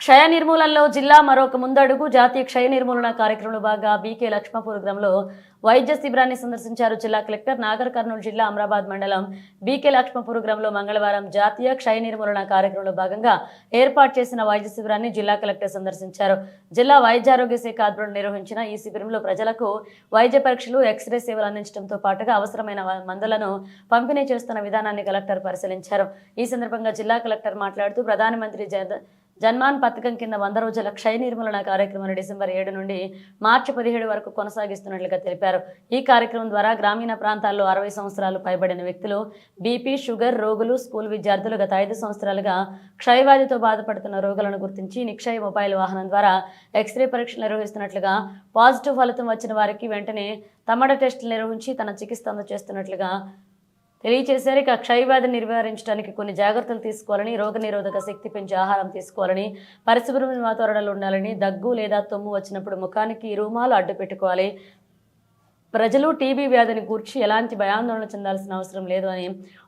క్షయ నిర్మూలనలో జిల్లా మరొక ముందడుగు. జాతీయ క్షయ నిర్మూలన కార్యక్రమంలో భాగంగా బీకే లక్ష్మపూర్ గ్రామంలో వైద్య శిబిరాన్ని సందర్శించారు జిల్లా కలెక్టర్. నాగర్ కర్నూలు జిల్లా అమరాబాద్ మండలం బీకే లక్ష్మపూర్ గ్రామంలో మంగళవారం జాతీయ క్షయ నిర్మూలన కార్యక్రమంలో భాగంగా ఏర్పాటు చేసిన వైద్య శిబిరాన్ని జిల్లా కలెక్టర్ సందర్శించారు. జిల్లా వైద్యారోగ్య శాఖ ఆధ్వర్యంలో నిర్వహించిన ఈ శిబిరంలో ప్రజలకు వైద్య పరీక్షలు ఎక్స్రే సేవలు అందించడంతో పాటుగా అవసరమైన మందులను పంపిణీ చేస్తున్న విధానాన్ని కలెక్టర్ పరిశీలించారు. ఈ సందర్భంగా జిల్లా కలెక్టర్ మాట్లాడుతూ ప్రధానమంత్రి జన్ జన్మాన్ పథకం కింద వంద రోజుల క్షయ నిర్మూలన కార్యక్రమాన్ని డిసెంబర్ ఏడు నుండి మార్చి పదిహేడు వరకు కొనసాగిస్తున్నట్లుగా తెలిపారు. ఈ కార్యక్రమం ద్వారా గ్రామీణ ప్రాంతాల్లో అరవై సంవత్సరాలు పైబడిన వ్యక్తులు బీపీ షుగర్ రోగులు స్కూల్ విద్యార్థులు గత ఐదు సంవత్సరాలుగా క్షయవ్యాధితో బాధపడుతున్న రోగులను గుర్తించి నిక్షయ మొబైల్ వాహనం ద్వారా ఎక్స్రే పరీక్షలు నిర్వహిస్తున్నట్లుగా పాజిటివ్ ఫలితం వచ్చిన వారికి వెంటనే తమడ టెస్టులు నిర్వహించి తన చికిత్స అందజేస్తున్నట్లుగా తెలియచేశారు. ఇక క్షయవ్యాధిని నివారించడానికి కొన్ని జాగ్రత్తలు తీసుకోవాలని రోగనిరోధక శక్తి పెంచే ఆహారం తీసుకోవాలని పరిశుభ్రమైన వాతావరణంలో ఉండాలని దగ్గు లేదా తుమ్ము వచ్చినప్పుడు ముఖానికి రూమాలు అడ్డు పెట్టుకోవాలి ప్రజలు టీబీ వ్యాధిని గూర్చి ఎలాంటి భయాందోళన చెందాల్సిన అవసరం లేదు అని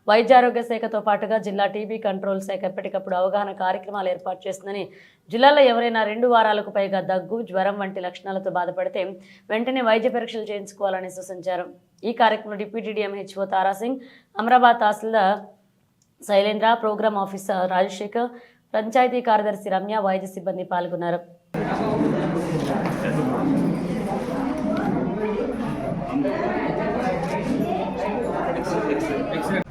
వైద్యారోగ్య శాఖతో పాటుగా జిల్లా టీబీ కంట్రోల్ శాఖ ఎప్పటికప్పుడు అవగాహన కార్యక్రమాలు ఏర్పాటు చేస్తుందని జిల్లాలో ఎవరైనా రెండు వారాలకు పైగా దగ్గు జ్వరం వంటి లక్షణాలతో బాధపడితే వెంటనే వైద్య పరీక్షలు చేయించుకోవాలని సూచించారు. ఈ కార్యక్రమంలో డిప్యూటీ డిఎంహెచ్ఓ తారాసింగ్ అమరాబాద్ తహసీల్దార్ శైలేంద్ర ప్రోగ్రామ్ ఆఫీసర్ రాజశేఖర్ పంచాయతీ కార్యదర్శి రమ్య వైద్య సిబ్బంది పాల్గొన్నారు. ఎక్స్రే